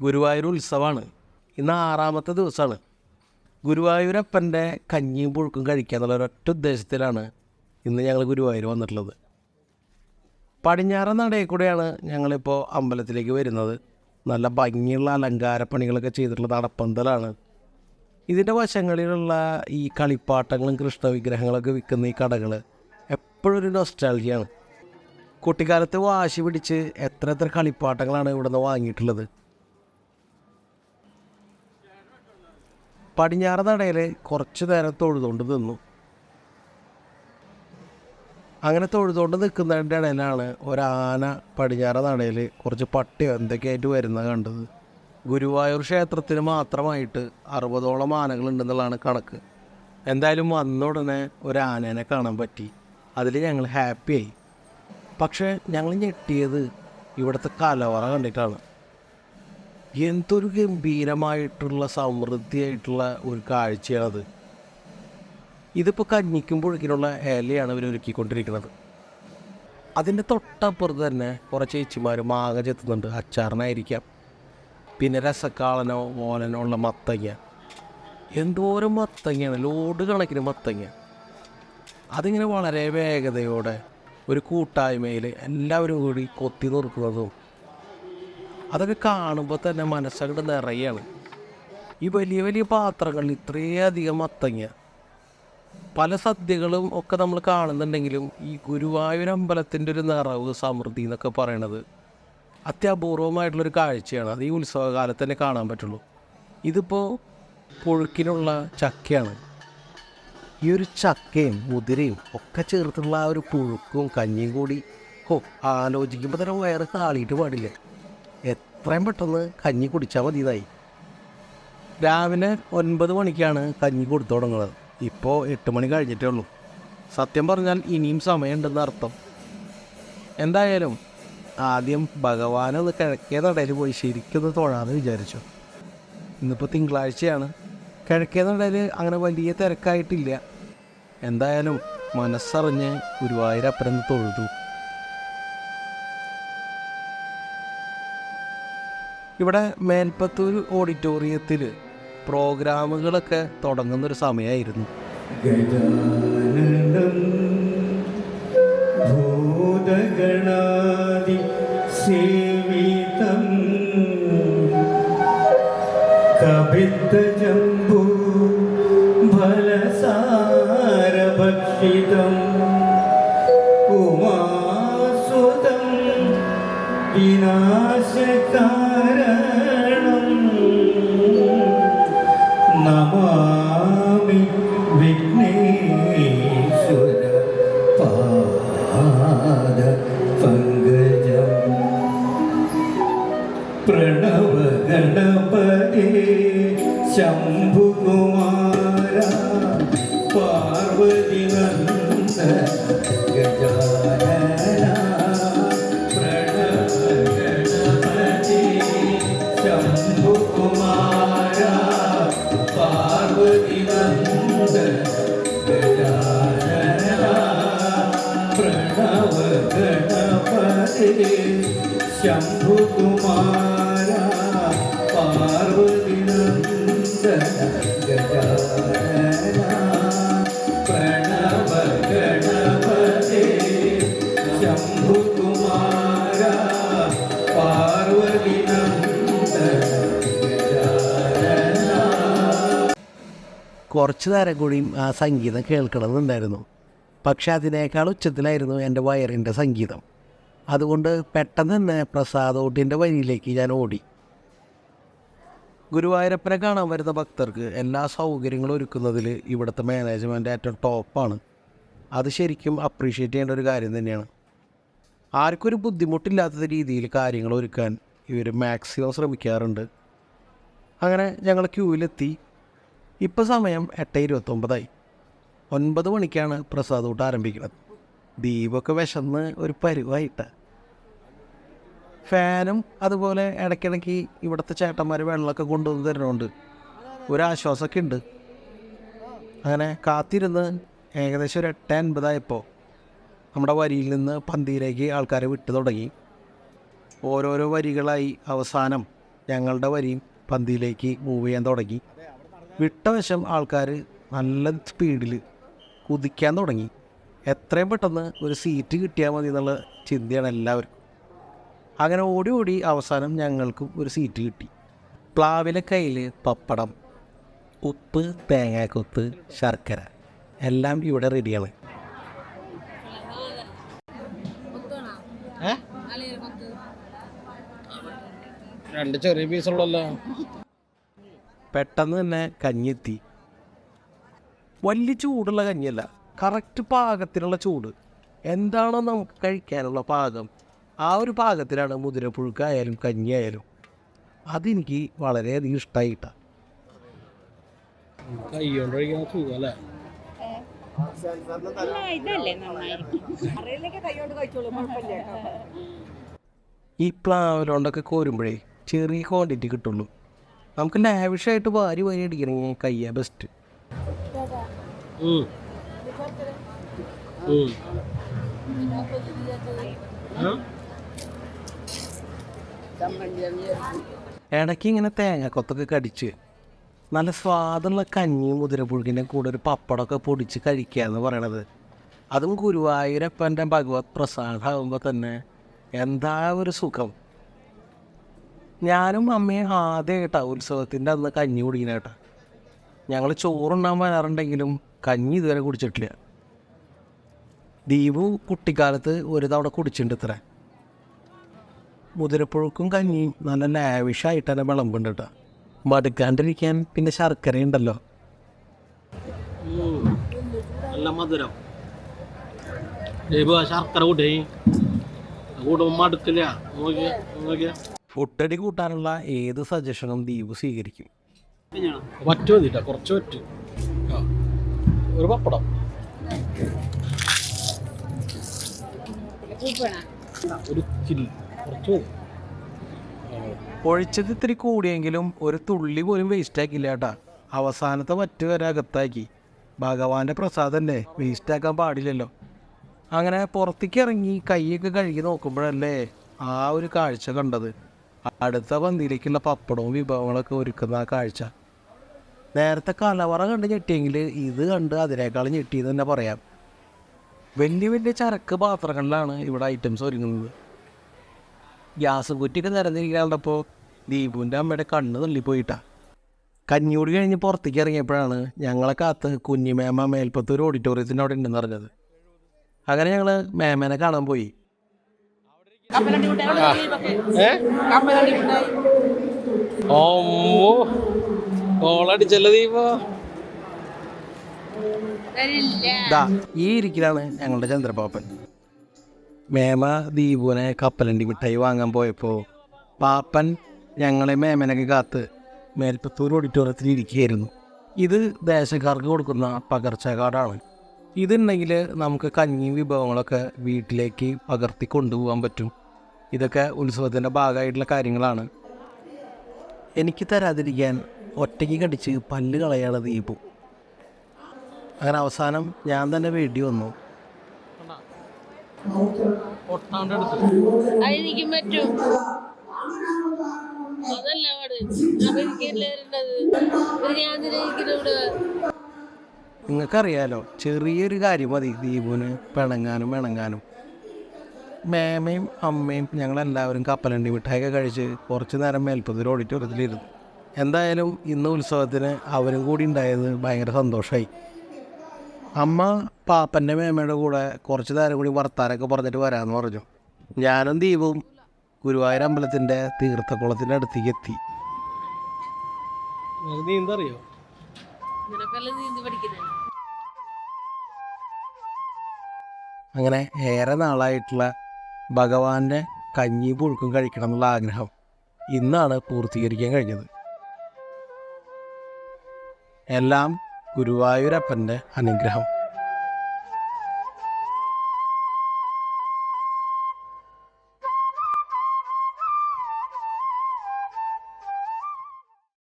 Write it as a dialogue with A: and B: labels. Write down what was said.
A: ഗുരുവായൂർ ഉത്സവമാണ്. ഇന്ന് ആറാമത്തെ ദിവസമാണ്. ഗുരുവായൂരപ്പന്റെ കഞ്ഞിയും പുഴുക്കും കഴിക്കുക എന്നുള്ള ഒരൊറ്റ ഉദ്ദേശത്തിലാണ് ഇന്ന് ഞങ്ങൾ ഗുരുവായൂർ വന്നിട്ടുള്ളത്. പടിഞ്ഞാറൻ നടയിൽ കൂടെയാണ് ഞങ്ങളിപ്പോൾ അമ്പലത്തിലേക്ക് വരുന്നത്. നല്ല ഭംഗിയുള്ള അലങ്കാര പണികളൊക്കെ ചെയ്തിട്ടുള്ള നടപ്പന്തലാണ്. ഇതിന്റെ വശങ്ങളിലുള്ള ഈ കളിപ്പാട്ടങ്ങളും കൃഷ്ണവിഗ്രഹങ്ങളൊക്കെ വിൽക്കുന്ന ഈ കടകൾ എപ്പോഴും ഒരു നൊസ്റ്റാൾജിയാണ് കുട്ടിക്കാലത്ത് വാശി പിടിച്ച് എത്ര എത്ര കളിപ്പാട്ടങ്ങളാണ് ഇവിടുന്ന് വാങ്ങിയിട്ടുള്ളത്. പടിഞ്ഞാറ് നടയിൽ കുറച്ച് നേരം തൊഴുതുകൊണ്ട് നിന്നു. അങ്ങനെ തൊഴുതുകൊണ്ട് നിൽക്കുന്നതിന്റെ ഇടയിലാണ് ഒരാന പടിഞ്ഞാറ് നടയിൽ കുറച്ച് പട്ടിയോ എന്തൊക്കെയായിട്ട് വരുന്നത് കണ്ടത്. ഗുരുവായൂർ ക്ഷേത്രത്തിന് മാത്രമായിട്ട് അറുപതോളം ആനകളുണ്ടെന്നുള്ളതാണ് കണക്ക്. എന്തായാലും വന്ന ഉടനെ ഒരു കാണാൻ പറ്റി. അതിൽ ഞങ്ങൾ ഹാപ്പിയായി. പക്ഷേ ഞങ്ങൾ ഞെട്ടിയത് ഇവിടുത്തെ കലവറ കണ്ടിട്ടാണ്. എന്തൊരു ഗംഭീരമായിട്ടുള്ള സമൃദ്ധിയായിട്ടുള്ള ഒരു കാഴ്ചയാണത്. ഇതിപ്പോൾ കഞ്ഞിക്കുമ്പോഴേക്കിനുള്ള ഇലയാണ് ഇവർ ഒരുക്കിക്കൊണ്ടിരിക്കുന്നത്. അതിന്റെ തൊട്ടപ്പുറത്ത് തന്നെ കുറച്ച് ചേച്ചിമാർ മാങ്ങ ചെത്തുന്നുണ്ട്. അച്ചാറിനായിരിക്കാം. പിന്നെ രസക്കാളനോ ഓലനോ ഉള്ള മത്തങ്ങ. എന്തോരം മത്തങ്ങയാണ്. ലോഡ് കണക്കിന് മത്തങ്ങ. അതിങ്ങനെ വളരെ വേഗതയോടെ ഒരു കൂട്ടായ്മയിൽ എല്ലാവരും കൂടി കൊത്തി നിർക്കുന്നതും അതൊക്കെ കാണുമ്പോൾ തന്നെ മനസ്സങ്ങോട്ട് നിറയാണ്. ഈ വലിയ വലിയ പാത്രങ്ങളിൽ ഇത്രയധികം മത്തങ്ങ. പല സദ്യകളും ഒക്കെ നമ്മൾ കാണുന്നുണ്ടെങ്കിലും ഈ ഗുരുവായൂർ അമ്പലത്തിന്റെ ഒരു നിറവ് സമൃദ്ധി എന്നൊക്കെ പറയണത് അത്യപൂർവമായിട്ടുള്ളൊരു കാഴ്ചയാണ്. അത് ഈ ഉത്സവകാലത്ത് തന്നെ കാണാൻ പറ്റുള്ളൂ. ഇതിപ്പോൾ പുഴുക്കിനുള്ള ചക്കയാണ്. ഈ ഒരു ചക്കയും മുതിരയും ഒക്കെ ചേർത്തുള്ള ആ ഒരു പുഴുക്കും കഞ്ഞിയും കൂടി ഓ ആലോചിക്കുമ്പോൾ തന്നെ വയറ് കാളിയിട്ട് പാടില്ല? എത്രയും പെട്ടെന്ന് കഞ്ഞി കുടിച്ചാൽ മതിയതായി രാവിലെ ഒൻപത് മണിക്കാണ് കഞ്ഞി കൊടുത്തു തുടങ്ങുന്നത്. ഇപ്പോൾ എട്ട് മണി കഴിഞ്ഞിട്ടേ ഉള്ളൂ. സത്യം പറഞ്ഞാൽ ഇനിയും സമയമുണ്ടെന്ന് അർത്ഥം. എന്തായാലും ആദ്യം ഭഗവാനൊന്ന് കിഴക്കേ നടയിൽ പോയി ശരിക്കൊന്ന് തൊഴാന്ന് വിചാരിച്ചു. ഇന്നിപ്പോൾ തിങ്കളാഴ്ചയാണ്. കിഴക്കേ നടയിൽ അങ്ങനെ വലിയ തിരക്കായിട്ടില്ല. എന്തായാലും മനസ്സറിഞ്ഞ് ഗുരുവായൂരപ്പനെന്ന് തൊഴുതു. ഇവിടെ മേൽപ്പത്തൂർ ഓഡിറ്റോറിയത്തിൽ പ്രോഗ്രാമുകളൊക്കെ തുടങ്ങുന്നൊരു സമയമായിരുന്നു
B: ജംബു സേവിതം കപിത്തജംബൂ ഫലസാരഭക്ഷിതം. നമാമി വിഘ്നേശ്വര പാദ പങ്കജം. പ്രണവ ഗണപതി ശംഭുകുമാര പാർവതി നന്ദ ശംഭുകുമാര പാർവതി നന്ദ ഗജാനന പ്രണവ ഗണപതി ശംഭുകുമാര പാർവതി നന്ദ ഗജാനന
A: കുറച്ച് നേരം കൂടിയും ആ സംഗീതം കേൾക്കണമെന്നുണ്ടായിരുന്നു. പക്ഷെ അതിനേക്കാൾ ഉച്ചത്തിലായിരുന്നു എന്റെ വയറിന്റെ സംഗീതം. അതുകൊണ്ട് പെട്ടെന്ന് തന്നെ പ്രസാദോട്ടിന്റെ വരിയിലേക്ക് ഞാൻ ഓടി. ഗുരുവായൂരപ്പനെ കാണാൻ വരുന്ന ഭക്തർക്ക് എല്ലാ സൗകര്യങ്ങളും ഒരുക്കുന്നതിൽ ഇവിടുത്തെ മാനേജ്മെന്റ് ഏറ്റവും ടോപ്പാണ് അത് ശരിക്കും അപ്രീഷിയേറ്റ് ചെയ്യേണ്ട ഒരു കാര്യം തന്നെയാണ്. ആർക്കൊരു ബുദ്ധിമുട്ടില്ലാത്ത രീതിയിൽ കാര്യങ്ങൾ ഒരുക്കാൻ ഇവർ മാക്സിമം ശ്രമിക്കാറുണ്ട്. അങ്ങനെ ഞങ്ങൾ ക്യൂവിലെത്തി ഇപ്പോൾ സമയം എട്ട് ഇരുപത്തൊമ്പതായി. ഒൻപത് മണിക്കാണ് പ്രസാദ് ഊട്ട് ആരംഭിക്കുന്നത്. ദീപൊക്കെ വിശന്ന് ഒരു പരുവായിട്ട. ഫാനും അതുപോലെ ഇടയ്ക്കിടയ്ക്ക് ഇവിടുത്തെ ചേട്ടന്മാർ വെള്ളമൊക്കെ കൊണ്ടുവന്ന് തരുന്നുണ്ട് ഒരാശ്വാസമൊക്കെ ഉണ്ട് അങ്ങനെ കാത്തിരുന്ന് ഏകദേശം ഒരു എട്ട് അൻപതായപ്പോൾ നമ്മുടെ വരിയിൽ നിന്ന് പന്തിയിലേക്ക് ആൾക്കാരെ വിട്ടു തുടങ്ങി. ഓരോരോ വരികളായി അവസാനം ഞങ്ങളുടെ വരിയും പന്തിയിലേക്ക് മൂവ് ചെയ്യാൻ തുടങ്ങി. വിട്ട വശം ആൾക്കാർ നല്ല സ്പീഡിൽ കുതിക്കാൻ തുടങ്ങി. എത്രയും പെട്ടെന്ന് ഒരു സീറ്റ് കിട്ടിയാൽ മതി എന്നുള്ള ചിന്തയാണ് എല്ലാവർക്കും. അങ്ങനെ ഓടി ഓടി അവസാനം ഞങ്ങൾക്കും ഒരു സീറ്റ് കിട്ടി. പ്ലാവിലെ കയ്യിൽ പപ്പടം ഉപ്പ് തേങ്ങാക്കൊത്ത് ശർക്കര എല്ലാം ഇവിടെ റെഡിയാണ് രണ്ട് ചെറിയ പീസുള്ളല്ലോ പെട്ടെന്ന് തന്നെ കഞ്ഞെത്തി വലിയ ചൂടുള്ള കഞ്ഞിയല്ല കറക്റ്റ് പാകത്തിനുള്ള ചൂട്. എന്താണോ നമുക്ക് കഴിക്കാനുള്ള പാകം. ആ ഒരു പാകത്തിലാണ് മുതിരപ്പുഴുക്കായാലും കഞ്ഞിയായാലും അതെനിക്ക് വളരെയധികം ഇഷ്ടമായിട്ട ഈ പ്ലാവിലോണ്ടൊക്കെ കോരുമ്പോഴേ ചെറിയ ക്വാണ്ടിറ്റി കിട്ടുള്ളൂ. നമുക്ക് ലാവിഷായിട്ട് വാരി വാരി അടിക്കണമെങ്കിൽ കയ്യാ ബെസ്റ്റ് ഇടയ്ക്ക് ഇങ്ങനെ തേങ്ങക്കൊത്തൊക്കെ കടിച്ച് നല്ല സ്വാദുള്ള കഞ്ഞിയും മുതിരപ്പുഴുക്കിന്റെ കൂടെ ഒരു പപ്പടമൊക്കെ പൊടിച്ച് കഴിക്കുക എന്ന് പറയണത്. അതും ഗുരുവായൂരപ്പന്റെ ഭഗവത് പ്രസാദമാകുമ്പോൾ തന്നെ എന്താ ഒരു സുഖം. ഞാനും അമ്മയും ആദ്യമായിട്ടാണ് ഉത്സവത്തിന്റെ അന്ന് കഞ്ഞി കുടിക്കണേട്ടാ ഞങ്ങൾ ചോറുണ്ണാൻ വരാറുണ്ടെങ്കിലും കഞ്ഞി ഇതുവരെ കുടിച്ചിട്ടില്ല. ദീപു കുട്ടിക്കാലത്ത് ഒരു തവണ കുടിച്ചിട്ടുണ്ട് ഇത്ര. മുതിരപ്പുഴുക്കും കഞ്ഞിയും നല്ല ലാവിഷായിട്ട് തന്നെ വിളമ്പുണ്ട് കേട്ടോ മടുക്കാണ്ടിരിക്കാൻ പിന്നെ ശർക്കര ഉണ്ടല്ലോ.
C: നല്ല മധുരം. ദൈവ ശർക്കര കൂട്ടേ. കൂടുമ്പോൾ മടുക്കില്ല. നോക്കിയ നോക്കിയ.
A: ഫുഡടി കൂട്ടാനുള്ള ഏത് സജഷനും ദീപു സ്വീകരിക്കും.
C: വറ്റ് മതിട്ട കുറച്ച് വറ്റ് ഒരു പപ്പടം. ഒരു ചില്ലി. കുറച്ച് മതി.
A: ഒഴിച്ചത് ഇത്തിരി കൂടിയെങ്കിലും ഒരു തുള്ളി പോലും വേസ്റ്റ് ആക്കില്ല കേട്ടാ അവസാനത്തെ വറ്റ് വരെ അകത്താക്കി. ഭഗവാന്റെ പ്രസാദല്ലേ? വേസ്റ്റ് ആക്കാൻ പാടില്ലല്ലോ. അങ്ങനെ പുറത്തേക്ക് ഇറങ്ങി കൈയൊക്കെ കഴുകി നോക്കുമ്പോഴല്ലേ ആ ഒരു കാഴ്ച കണ്ടത്. അടുത്ത പന്തിയിലേക്കുള്ള പപ്പടവും വിഭവങ്ങളൊക്കെ ഒരുക്കുന്ന ആ കാഴ്ച. നേരത്തെ കലവറ കണ്ട് ഞെട്ടിയെങ്കിൽ ഇത് കണ്ട് അതിനേക്കാൾ ഞെട്ടിയെന്ന് തന്നെ പറയാം. വലിയ വലിയ ചരക്ക് പാത്രങ്ങളിലാണ് ഇവിടെ ഐറ്റംസ് ഒരുങ്ങുന്നത്. ഗ്യാസ് കുറ്റിയൊക്കെ നിരന്നിരിക്കാണ്ടപ്പോൾ ദീപുവിന്റെ അമ്മയുടെ കണ്ണ് തള്ളിപ്പോയിട്ടാ. കഞ്ഞിയോട് കഴിഞ്ഞ് പുറത്തേക്ക് ഇറങ്ങിയപ്പോഴാണ് ഞങ്ങളെ കാത്ത് കുഞ്ഞിമേമ മേൽപ്പത്തൂർ ഓഡിറ്റോറിയത്തിന്റെ അവിടെ ഉണ്ടെന്ന് പറഞ്ഞത്. അങ്ങനെ ഞങ്ങൾ മേമേനെ കാണാൻ പോയി.
C: ഓമ്മോ കോളടിച്ചല്ലോ ദീപോ
A: ദാ ഈ ഇരിക്കലാണ് ഞങ്ങളുടെ ചന്ദ്രപാപ്പൻ. മേമ ദീപുവിനെ കപ്പലണ്ടി മിഠായി വാങ്ങാൻ പോയപ്പോൾ പാപ്പൻ ഞങ്ങളെ മേമനൊക്കെ കാത്ത് മേൽപ്പത്തൂർ ഓഡിറ്റോറിയത്തിൽ ഇരിക്കുകയായിരുന്നു. ഇത് ദേശക്കാർക്ക് കൊടുക്കുന്ന പകർച്ചക്കാടാണ് ഇതുണ്ടെങ്കിൽ നമുക്ക് കഞ്ഞിയും വിഭവങ്ങളൊക്കെ വീട്ടിലേക്ക് പകർത്തി കൊണ്ടുപോകാൻ പറ്റും. ഇതൊക്കെ ഉത്സവത്തിന്റെ ഭാഗമായിട്ടുള്ള കാര്യങ്ങളാണ്. എനിക്ക് തരാതിരിക്കാൻ ഒറ്റയ്ക്ക് കടിച്ച് പല്ല് കളയാണ് ദീപു. അങ്ങനെ അവസാനം ഞാൻ തന്നെ വേണ്ടി വന്നു. നിങ്ങൾക്കറിയാലോ ചെറിയൊരു കാര്യം മതി ദീപുവിന് പിണങ്ങാനും ഇണങ്ങാനും. മേമയും അമ്മയും ഞങ്ങളെല്ലാവരും കപ്പലണ്ടി മിഠായിയൊക്കെ കഴിച്ച് കുറച്ച് നേരം മേൽപ്പത്തിൽ ഓഡിറ്റോറിയത്തിലിരുന്നു എന്തായാലും ഇന്ന് ഉത്സവത്തിന് അവരും കൂടി ഉണ്ടായത് ഭയങ്കര സന്തോഷമായി അമ്മ പാപ്പന്റെ മേമയുടെ കൂടെ കുറച്ച് നേരം കൂടി വർത്താനൊക്കെ പറഞ്ഞിട്ട് വരാമെന്ന് പറഞ്ഞു. ഞാനും ദീപും ഗുരുവായൂർ അമ്പലത്തിന്റെ തീർത്ഥക്കുളത്തിന്റെ അടുത്തേക്ക് എത്തി.
C: നീന്തറിയോ
A: അങ്ങനെ ഏറെ നാളായിട്ടുള്ള ഭഗവാന്റെ കഞ്ഞി പുഴുക്കും കഴിക്കണം എന്നുള്ള ആഗ്രഹം ഇന്നാണ് പൂർത്തീകരിക്കാൻ കഴിഞ്ഞത്. എല്ലാം ഗുരുവായൂരപ്പന്റെ അനുഗ്രഹം.